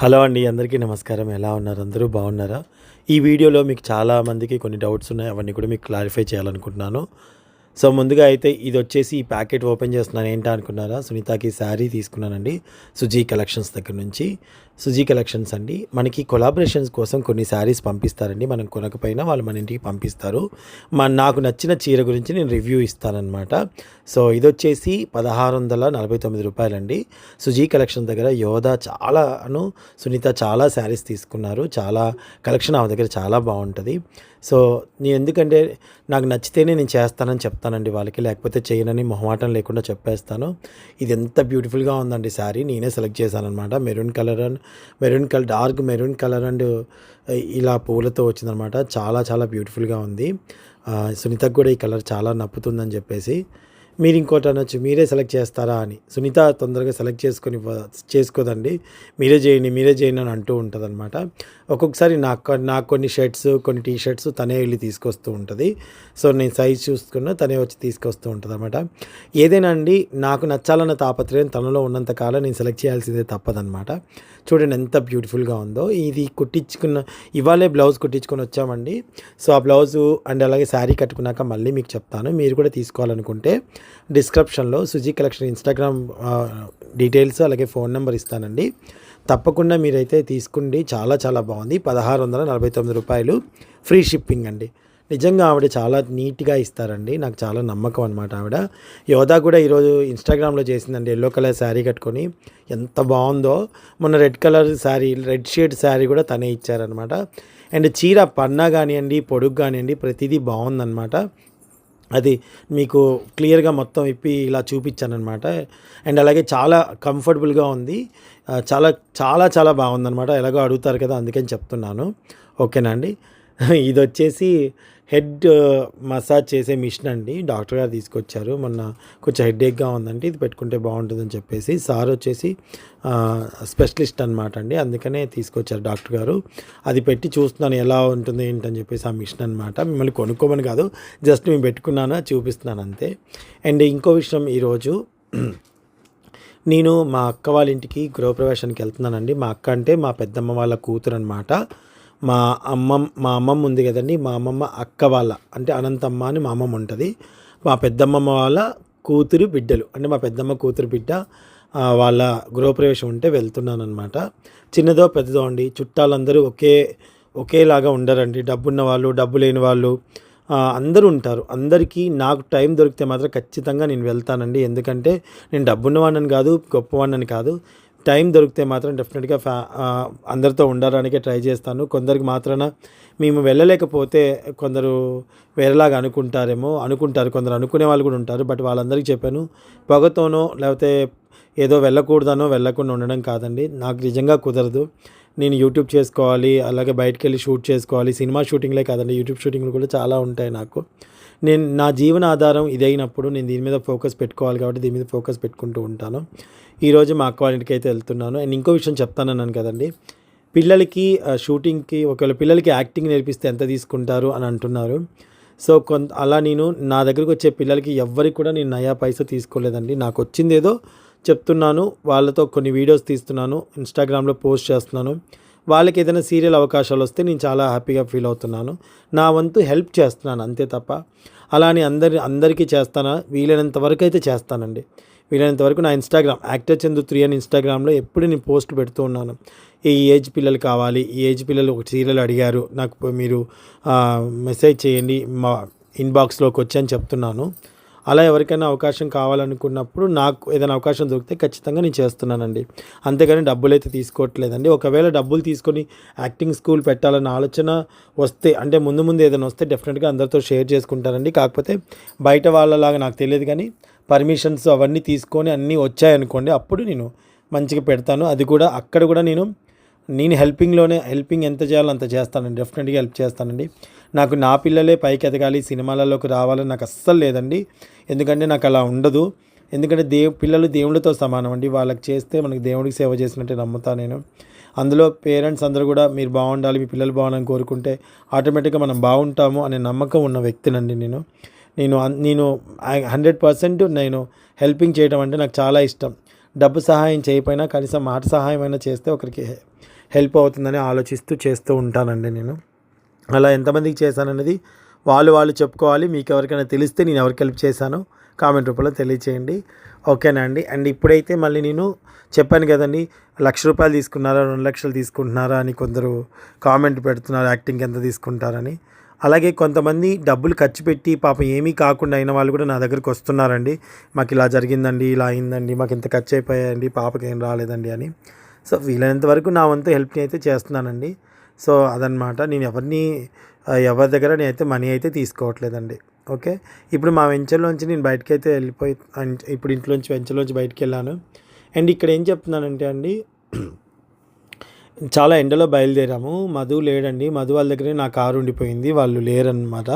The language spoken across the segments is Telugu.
హలో అండి అందరికీ నమస్కారం. ఎలా ఉన్నారు? అందరూ బాగున్నారా? ఈ వీడియోలో మీకు చాలా మందికి కొన్ని డౌట్స్ ఉన్నాయి. అవన్నీ కూడా మీకు క్లారిఫై చేయాలనుకుంటున్నాను. సో ముందుగా అయితే ఇది వచ్చేసి ఈ ప్యాకెట్ ఓపెన్ చేస్తున్నాను. ఏంటా అనుకున్నారా సునీతకి శారీ తీసుకున్నానండి. సుజీ కలెక్షన్స్ దగ్గర నుంచి. సుజీ కలెక్షన్స్ అండి. మనకి కొలాబరేషన్స్ కోసం కొన్ని శారీస్ పంపిస్తారండి. మనం కొనకపోయినా వాళ్ళు మన ఇంటికి పంపిస్తారు. మా నాకు నచ్చిన చీర గురించి నేను రివ్యూ ఇస్తానన్నమాట. సో ఇది వచ్చేసి పదహారు వందల నలభై తొమ్మిది రూపాయలండి. సుజీ కలెక్షన్ దగ్గర యోధా చాలాను సునీత చాలా శారీస్ తీసుకున్నారు. చాలా కలెక్షన్ ఆమె దగ్గర చాలా బాగుంటుంది. సో నేను ఎందుకంటే నాకు నచ్చితేనే నేను చేస్తానని చెప్తానండి వాళ్ళకి. లేకపోతే చేయనని మొహమాటం లేకుండా చెప్పేస్తాను. ఇది ఎంత బ్యూటిఫుల్గా ఉందండి శారీ. నేనే సెలెక్ట్ చేశాను అనమాట maroon colour and maroon colour dark maroon colour and ఇలా పూలతో వచ్చిందనమాట. చాలా చాలా బ్యూటిఫుల్గా ఉంది. సునీతకు కూడా ఈ కలర్ చాలా నప్పుతుందని చెప్పేసి. మీరు ఇంకోటి అనొచ్చు మీరే సెలెక్ట్ చేస్తారా అని. సునీత తొందరగా సెలెక్ట్ చేసుకొని చేసుకోదండి. మీరే చేయండి మీరే చేయండి అని అంటూ ఉంటుంది అనమాట ఒక్కొక్కసారి నాకు నాకు కొన్ని షర్ట్స్ కొన్ని టీ షర్ట్స్ తనే వెళ్ళి తీసుకొస్తూ ఉంటుంది. సో నేను సైజ్ చూసుకున్న తనే వచ్చి తీసుకొస్తూ ఉంటుంది అనమాట ఏదైనా అండి నాకు నచ్చాలన్న తాపత్రయం తనలో ఉన్నంత కాలం నేను సెలెక్ట్ చేయాల్సిందే తప్పదనమాట చూడండి ఎంత బ్యూటిఫుల్గా ఉందో. ఇది కుట్టించుకున్న ఇవాళే బ్లౌజ్ కుట్టించుకొని వచ్చామండి. సో ఆ బ్లౌజు అండ్ అలాగే శారీ కట్టుకున్నాక మళ్ళీ మీకు చెప్తాను. మీరు కూడా తీసుకోవాలనుకుంటే డిస్క్రిప్షన్లో సుజీ కలెక్షన్ ఇన్స్టాగ్రామ్ డీటెయిల్స్ అలాగే ఫోన్ నెంబర్ ఇస్తానండి. తప్పకుండా మీరైతే తీసుకుండి చాలా చాలా బాగుంది. పదహారు వందల నలభై తొమ్మిది రూపాయలు ఫ్రీ షిప్పింగ్ అండి. నిజంగా ఆవిడ చాలా నీట్గా ఇస్తారండి. నాకు చాలా నమ్మకం అనమాట ఆవిడ. యోధా కూడా ఈరోజు ఇన్స్టాగ్రామ్లో చేసిందండి. ఎల్లో కలర్ శారీ కట్టుకొని ఎంత బాగుందో. మొన్న red colour sari red shade sari కూడా తనే ఇచ్చారనమాట అండ్ చీర పన్నా కానివ్వండి పొడుగు కానివ్వండి ప్రతిదీ బాగుందనమాట అది మీకు క్లియర్గా మొత్తం ఇప్పి ఇలా చూపించాను అనమాట అండ్ అలాగే చాలా కంఫర్టబుల్గా ఉంది. చాలా చాలా చాలా బాగుందనమాట ఎలాగో అడుగుతారు కదా అందుకని చెప్తున్నాను. ఓకేనా అండి? ఇది వచ్చేసి హెడ్ మసాజ్ చేసే మిషన్ అండి. డాక్టర్ గారు తీసుకొచ్చారు. మొన్న కొంచెం హెడేక్గా ఉందంటే ఇది పెట్టుకుంటే బాగుంటుందని చెప్పేసి సార్ వచ్చేసి స్పెషలిస్ట్ అనమాట అండి. అందుకనే తీసుకొచ్చారు డాక్టర్ గారు. అది పెట్టి చూస్తున్నాను ఎలా ఉంటుంది ఏంటని చెప్పేసి ఆ మిషన్ అనమాట మిమ్మల్ని కొనుక్కోమని కాదు జస్ట్ మేము పెట్టుకున్నాను చూపిస్తున్నాను అంతే. అండ్ ఇంకో విషయం ఈరోజు నేను మా అక్క వాళ్ళ ఇంటికి గృహప్రవేశానికి వెళ్తున్నానండి. మా అక్క అంటే మా పెద్దమ్మ వాళ్ళ కూతురు అనమాట మా అమ్మమ్మ మా అమ్మమ్మ ఉంది కదండి మా అమ్మమ్మ అక్క వాళ్ళ అంటే అనంతమ్మ అని మా అమ్మమ్మ ఉంటుంది. మా పెద్దమ్మమ్మ వాళ్ళ కూతురు బిడ్డలు అంటే మా పెద్దమ్మ కూతురు బిడ్డ వాళ్ళ గృహప్రవేశం ఉంటే వెళ్తున్నాను అనమాట చిన్నదో పెద్దదో అండి చుట్టాలందరూ ఒకే ఒకేలాగా ఉండరండి. డబ్బున్న వాళ్ళు డబ్బు లేని వాళ్ళు అందరూ ఉంటారు. అందరికీ నాకు టైం దొరికితే మాత్రం ఖచ్చితంగా నేను వెళ్తానండి. ఎందుకంటే నేను డబ్బున్నవాడిని కాదు గొప్పవాడిని కాదు. టైం దొరికితే మాత్రం డెఫినెట్గా ఫ్యా అందరితో ఉండడానికే ట్రై చేస్తాను. కొందరికి మాత్రాన మేము వెళ్ళలేకపోతే కొందరు వేరేలాగా అనుకుంటారేమో అనుకుంటారు. కొందరు అనుకునే వాళ్ళు కూడా ఉంటారు. బట్ వాళ్ళందరికీ చెప్పాను పొగతోనో లేకపోతే ఏదో వెళ్ళకూడదనో వెళ్ళకుండా ఉండడం కాదండి. నాకు నిజంగా కుదరదు. నేను యూట్యూబ్ చేసుకోవాలి అలాగే బయటకు వెళ్ళి షూట్ చేసుకోవాలి. సినిమా షూటింగ్లే కాదండి యూట్యూబ్ షూటింగ్లు కూడా చాలా ఉంటాయి నాకు. నేను నా జీవన ఆధారం ఇదైనప్పుడు నేను దీని మీద ఫోకస్ పెట్టుకోవాలి కాబట్టి దీని మీద ఫోకస్ పెట్టుకుంటూ ఉంటాను. ఈరోజు మా అక్క వాళ్ళకి అయితే వెళ్తున్నాను. అండ్ ఇంకో విషయం చెప్తానన్నాను కదండి. పిల్లలకి షూటింగ్కి ఒకవేళ పిల్లలకి యాక్టింగ్ నేర్పిస్తే ఎంత తీసుకుంటారు అని అంటున్నారు. సో కొంత అలా నేను నా దగ్గరకు వచ్చే పిల్లలకి ఎవ్వరికి కూడా నేను నయా పైసా తీసుకోలేదండి. నాకు వచ్చింది ఏదో చెప్తున్నాను. వాళ్ళతో కొన్ని వీడియోస్ తీస్తున్నాను. ఇన్స్టాగ్రామ్లో పోస్ట్ చేస్తున్నాను. వాళ్ళకి ఏదైనా సీరియల్ అవకాశాలు వస్తే నేను చాలా హ్యాపీగా ఫీల్ అవుతున్నాను. నా వంతు హెల్ప్ చేస్తున్నాను అంతే తప్ప. అలా అని అందరి అందరికీ చేస్తానా? వీలైనంత వరకు అయితే చేస్తానండి. వీలైనంత వరకు నా ఇన్స్టాగ్రామ్ యాక్టర్ చందు త్రీ అని ఇన్స్టాగ్రామ్లో ఎప్పుడు నేను పోస్ట్ పెడుతూ ఉన్నాను. ఈ ఏజ్ పిల్లలు కావాలి? ఈ ఏజ్ పిల్లలు ఒక సీరియల్ అడిగారు. నాకు మీరు మెసేజ్ చేయండి. మా ఇన్బాక్స్లోకి వచ్చి అని చెప్తున్నాను. అలా ఎవరికైనా అవకాశం కావాలనుకున్నప్పుడు నాకు ఏదైనా అవకాశం దొరికితే ఖచ్చితంగా నేను చేస్తున్నానండి. అంతేగాని డబ్బులు అయితే తీసుకోవట్లేదండి. ఒకవేళ డబ్బులు తీసుకొని యాక్టింగ్ స్కూల్ పెట్టాలన్న ఆలోచన వస్తే అంటే ముందు ముందు ఏదైనా వస్తే డెఫినెట్గా అందరితో షేర్ చేసుకుంటానండి. కాకపోతే బయట వాళ్ళలాగా నాకు తెలియదు కానీ పర్మిషన్స్ అవన్నీ తీసుకొని అన్నీ వచ్చాయనుకోండి అప్పుడు నేను మంచిగా పెడతాను. అది కూడా అక్కడ కూడా నేను నేను హెల్పింగ్లోనే హెల్పింగ్ ఎంత చేయాలో అంత చేస్తానండి. డెఫినెట్గా హెల్ప్ చేస్తానండి. నాకు నా పిల్లలే పైకి ఎదగాలి సినిమాలలోకి రావాలని నాకు అస్సలు లేదండి. ఎందుకంటే నాకు అలా ఉండదు. ఎందుకంటే దేవు పిల్లలు దేవుడితో సమానం అండి. వాళ్ళకి చేస్తే మనకి దేవుడికి సేవ చేసినట్టే నమ్ముతా నేను. అందులో పేరెంట్స్ అందరూ కూడా మీరు బాగుండాలి మీ పిల్లలు బాగుండాలని కోరుకుంటే ఆటోమేటిక్గా మనం బాగుంటాము అనే నమ్మకం ఉన్న వ్యక్తినండి నేను. నేను అన్- నేను హండ్రెడ్ పర్సెంట్ నేను హెల్పింగ్ చేయడం అంటే నాకు చాలా ఇష్టం. డబ్బు సహాయం చేయకపోయినా కనీసం మాట సహాయం అయినా చేస్తే ఒకరికి హెల్ప్ అవుతుందని ఆలోచిస్తూ చేస్తూ ఉంటానండి నేను. అలా ఎంతమందికి చేశాననేది వాళ్ళు వాళ్ళు చెప్పుకోవాలి మీకు ఎవరికైనా తెలిస్తే నేను ఎవరికి హెల్ప్ చేశానో కామెంట్ రూపంలో తెలియచేయండి. ఓకేనా అండి? అండ్ ఇప్పుడైతే మళ్ళీ నేను చెప్పాను కదండి లక్ష రూపాయలు తీసుకున్నారా రెండు లక్షలు తీసుకుంటున్నారా అని కొందరు కామెంట్ పెడుతున్నారు యాక్టింగ్ ఎంత తీసుకుంటారని. అలాగే కొంతమంది డబ్బులు ఖర్చు పెట్టి పాపం ఏమీ కాకుండా అయిన వాళ్ళు కూడా నా దగ్గరికి వస్తున్నారండి. మాకు ఇలా జరిగిందండి ఇలా అయిందండి మాకు ఇంత ఖర్చు అయిపోయాయండి పాపకి ఏం రాలేదండి అని. సో వీలైనంత వరకు నా వంతు హెల్ప్ని అయితే చేస్తున్నానండి. సో అదనమాట నేను ఎవరిని ఎవరి దగ్గర నేనైతే మనీ అయితే తీసుకోవట్లేదండి. ఓకే? ఇప్పుడు మా వెంచర్లోంచి నేను బయటకి అయితే వెళ్ళిపోయి ఇప్పుడు ఇంట్లోంచి వెంచర్లోంచి బయటకు వెళ్ళాను. అండ్ ఇక్కడ ఏం చెప్తున్నానంటే అండి చాలా ఎండలో బయలుదేరాము. మధు లేడండి. మధు వాళ్ళ దగ్గరే నా కారు ఉండిపోయింది. వాళ్ళు లేరనమాట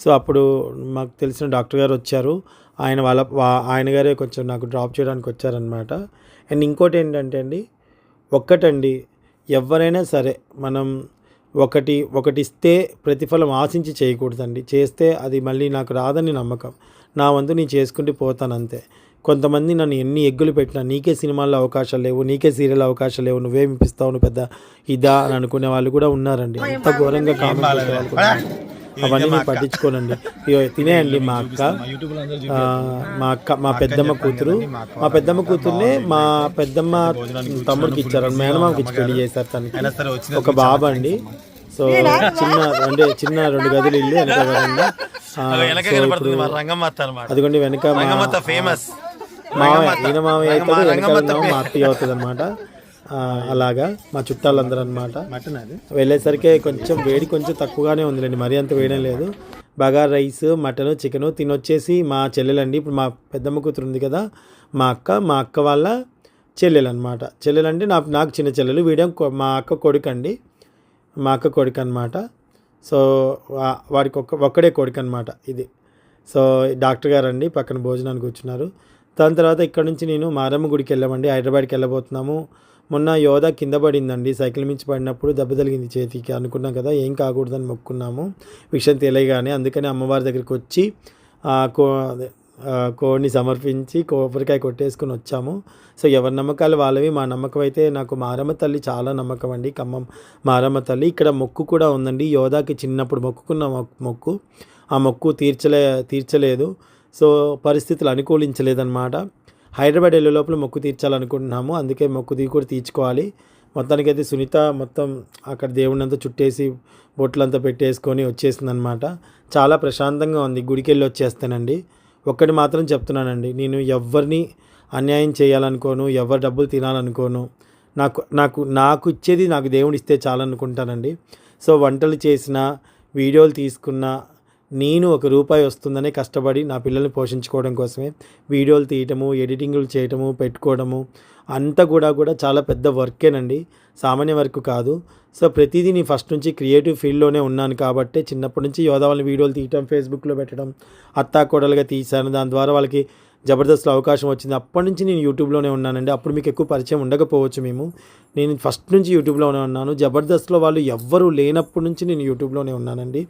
సో అప్పుడు మాకు తెలిసిన డాక్టర్ గారు వచ్చారు. ఆయన వాళ్ళ ఆయన గారే కొంచెం నాకు డ్రాప్ చేయడానికి వచ్చారనమాట అండ్ ఇంకోటి ఏంటంటే అండి ఒక్కటండి. ఎవరైనా సరే మనం ఒకటి ఒకటి ఇస్తే ప్రతిఫలం ఆశించి చేయకూడదండి. చేస్తే అది మళ్ళీ నాకు రాదని నమ్మకం. నా వంతు నేను చేసుకుంటూ పోతాను అంతే కొంతమంది నన్ను ఎన్ని ఎగ్గులు పెట్టినా నీకే సినిమాల్లో అవకాశాలు లేవు నీకే సీరియల్ అవకాశాలు లేవు నువ్వేం ఇప్పిస్తావు నువ్వు పెద్ద ఇదా అని అనుకునే వాళ్ళు కూడా ఉన్నారండి. అంత ఘోరంగా కామెంట్ అవన్నీ నేను పట్టించుకోనండి. తినేయండి మా అక్క. మా అక్క మా పెద్దమ్మ కూతురు. మా పెద్దమ్మ కూతుర్నే మా పెద్దమ్మ తమ్ముడికి ఇచ్చారు. మేనమామకి ఇచ్చి పెళ్ళి చేశారు తనకి. ఒక బాబు అండి. సో చిన్న అంటే చిన్న రెండు గదులు ఇల్లు వెనక అదిగోండి వెనక మా ఫేమస్ మామయ్య ఈయన మామయ్య అవుతుంది వెనకాల ఉన్నాము మా అత్తయ్య అవుతుంది అనమాట అలాగా మా చుట్టాలందరూ అనమాట వెళ్ళేసరికి కొంచెం వేడి కొంచెం తక్కువగానే ఉందిలేండి మరీ అంత వేయడం లేదు. బగార్ రైస్ మటన్ చికెన్ తినొచ్చేసి మా చెల్లెలండి ఇప్పుడు మా పెద్దమ్మ కూతురు ఉంది కదా మా అక్క మా అక్క వాళ్ళ చెల్లెలు అనమాట చెల్లెలు అంటే నాకు నాకు చిన్న చెల్లెలు వీడియో మా అక్క కొడుకు అండి మా అక్క కొడుకు అనమాట సో వాడికి ఒక్క ఒక్కడే కొడుకు అనమాట ఇది. సో డాక్టర్ గారు అండి పక్కన భోజనానికి కూర్చున్నారు. దాని తర్వాత ఇక్కడ నుంచి నేను మారమ్మ గుడికి వెళ్ళామండి హైదరాబాద్కి వెళ్ళబోతున్నాము. మొన్న యోధ కింద పడిందండి. సైకిల్ మించి పడినప్పుడు దెబ్బ తగిలింది చేతికి. అనుకున్నాం కదా ఏం కాకూడదని మొక్కున్నాము. విషయం తెలియగానే అందుకని అమ్మవారి దగ్గరికి వచ్చి కో కోడిని సమర్పించి కొబ్బరికాయ కొట్టేసుకుని వచ్చాము. సో ఎవరి నమ్మకాలు వాళ్ళవి. మా నమ్మకం అయితే నాకు మారమ్మ తల్లి చాలా నమ్మకం అండి. ఖమ్మం మారమ్మ తల్లి. ఇక్కడ మొక్కు కూడా ఉందండి. యోధాకి చిన్నప్పుడు మొక్కుకున్న మొక్- మొక్కు. ఆ మొక్కు తీర్చలే తీర్చలేదు. సో పరిస్థితులు అనుకూలించలేదన్నమాట. హైదరాబాద్ వెళ్ళే లోపల మొక్కు తీర్చాలనుకుంటున్నాము. అందుకే మొక్కు దిగి కూడా తీర్చుకోవాలి. మొత్తానికైతే సునీత మొత్తం అక్కడ దేవుడినంతా చుట్టేసి బొట్లంతా పెట్టేసుకొని వచ్చేసిందనమాట చాలా ప్రశాంతంగా ఉంది. గుడికి వెళ్ళి వచ్చేస్తానండి. ఒక్కటి మాత్రం చెప్తున్నానండి. నేను ఎవరిని అన్యాయం చేయాలనుకోను ఎవరి డబ్బులు తినాలనుకోను. నాకు నాకు నాకు ఇచ్చేది నాకు దేవుడు ఇస్తే చాలనుకుంటానండి. సో వంటలు చేసిన వీడియోలు తీసుకున్న నేను ఒక రూపాయి వస్తుందనే కష్టపడి నా పిల్లల్ని పోషించుకోవడం కోసమే వీడియోలు తీయటము ఎడిటింగ్లు చేయటము పెట్టుకోవడము అంతా కూడా కూడా చాలా పెద్ద వర్కేనండి. సామాన్య వర్క్ కాదు. సో ప్రతిదీ నేను ఫస్ట్ నుంచి క్రియేటివ్ ఫీల్డ్లోనే ఉన్నాను కాబట్టి చిన్నప్పటి నుంచి యోధా వాళ్ళని వీడియోలు తీయటం ఫేస్బుక్లో పెట్టడం అత్తాకోడలుగా తీశాను. దాని ద్వారా వాళ్ళకి జబర్దస్త్లో అవకాశం వచ్చింది. అప్పటి నుంచి నేను యూట్యూబ్లోనే ఉన్నానండి. అప్పుడు మీకు ఎక్కువ పరిచయం ఉండకపోవచ్చు మేము. నేను ఫస్ట్ నుంచి యూట్యూబ్లోనే ఉన్నాను. జబర్దస్త్లో వాళ్ళు ఎవ్వరూ లేనప్పటి నుంచి నేను యూట్యూబ్లోనే ఉన్నానండి.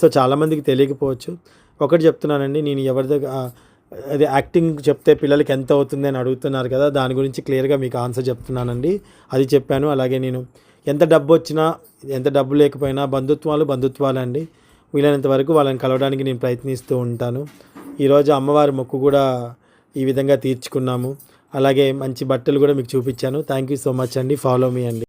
సో చాలామందికి తెలియకపోవచ్చు. ఒకటి చెప్తున్నానండి. నేను ఎవరి దగ్గర అది అదే యాక్టింగ్ చెప్తే పిల్లలకి ఎంత అవుతుంది అని అడుగుతున్నారు కదా దాని గురించి క్లియర్గా మీకు ఆన్సర్ చెప్తున్నానండి. అది చెప్పాను. అలాగే నేను ఎంత డబ్బు వచ్చినా ఎంత డబ్బు లేకపోయినా బంధుత్వాలు బంధుత్వాలు అండి వీలైనంత వరకు వాళ్ళని కలవడానికి నేను ప్రయత్నిస్తూ ఉంటాను. ఈరోజు అమ్మవారి మొక్కు కూడా ఈ విధంగా తీర్చుకున్నాము. అలాగే మంచి బట్టలు కూడా మీకు చూపించాను. థ్యాంక్ యూ సో మచ్ అండి. ఫాలో మీ అండి.